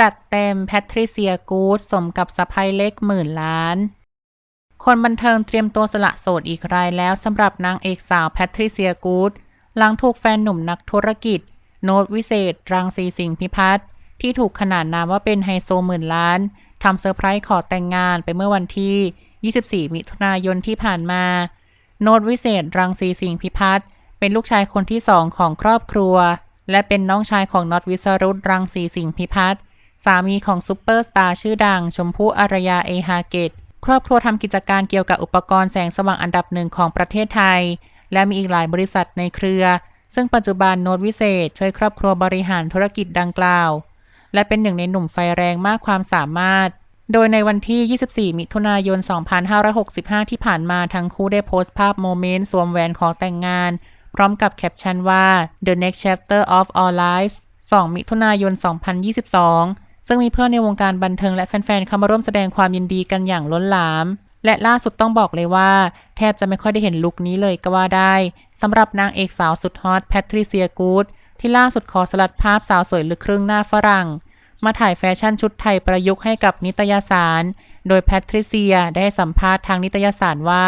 จัดเต็มแพทริเซียกูดสมกับสะพายเล็กหมื่นล้าน คนบันเทิงเตรียมตัวสละโสดอีกรายแล้วสำหรับนางเอกสาวแพทริเซียกูดหลังถูกแฟนหนุ่มนักธุรกิจ โนตวิเศษ รังสีสิงพิพัฒน์ที่ถูกขนานนามว่าเป็นไฮโซหมื่นล้านทำเซอร์ไพรส์ขอแต่งงานไปเมื่อวันที่ 24 มิถุนายนที่ผ่านมา โนตวิเศษ รังสีสิงพิพัฒน์เป็นลูกชายคนที่สองของครอบครัว และเป็นน้องชายของน็อตวิสรุตรังสีสิงพิพัฒน์ สามีของซูเปอร์สตาร์ชื่อดัง ชมพู่อารยาเอฮาเกต ครอบครัวทำกิจการเกี่ยวกับอุปกรณ์แสงสว่างอันดับหนึ่งของประเทศไทย และมีอีกหลายบริษัทในเครือ ซึ่งปัจจุบันโนตวิเศษ ช่วยครอบครัวบริหารธุรกิจดังกล่าว และเป็นหนึ่งในหนุ่มไฟแรงมากความสามารถ โดยในวันที่ 24 มิถุนายน 2565 ที่ผ่านมาทั้งคู่ได้โพสต์ภาพโมเมนต์สวมแหวนขอแต่งงาน พร้อมกับแคปชั่นว่า The next chapter of our life 2 มิถุนายน 2022 ซึ่งมีเพื่อนในวงการบันเทิงและแฟนๆเข้ามาร่วมแสดงความยินดีกันอย่างล้นหลาม และล่าสุดต้องบอกเลยว่า แทบจะไม่ค่อยได้เห็นลุคนี้เลยก็ว่าได้สำหรับนางเอกสาวสุดฮอตแพทริเซียกูดที่ล่าสุดขอสลัดภาพสาวสวยลึกครึ่งหน้าฝรั่ง มาถ่ายแฟชั่นชุดไทยประยุกต์ให้กับนิตยสาร โดยแพทริเซียได้สัมภาษณ์ทางนิตยสารว่า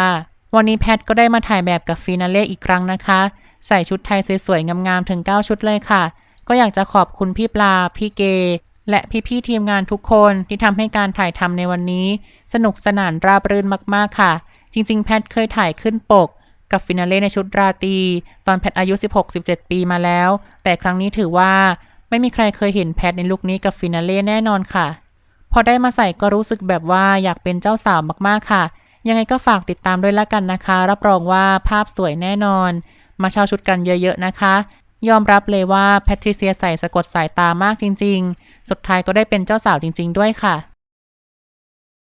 วันนี้แพทก็ได้มาถ่ายแบบกับฟินาเล่อีกครั้งนะคะ ใส่ชุดไทยสวยๆงามๆถึง 9 ชุดเลยค่ะ ก็อยากจะขอบคุณพี่ปลา พี่เก และพี่ๆทีมงานทุกคนที่ทำให้การถ่ายทำในวันนี้ สนุกสนานราบรื่นมากๆค่ะ จริง ๆ แพทเคยถ่ายขึ้นปก กับฟินาเล่ในชุดราตรีตอนแพทอายุ 16-17 ปีมาแล้ว แต่ครั้งนี้ถือว่าไม่มีใครเคยเห็นแพทในลุคนี้กับฟินาเล่แน่นอนค่ะ พอได้มาใส่ก็รู้สึกแบบว่าอยากเป็นเจ้าสาวมากๆค่ะ ยังไงก็ฝากติดตามด้วยละกันนะคะ รับรองว่าภาพสวยแน่นอน มาเช่าชุดกันเยอะๆนะคะ ยอมรับเลยว่าแพทริเซียใส่สะกดสายตามากจริง ๆ สุดท้ายก็ได้เป็นเจ้าสาวจริง ๆ ด้วยค่ะ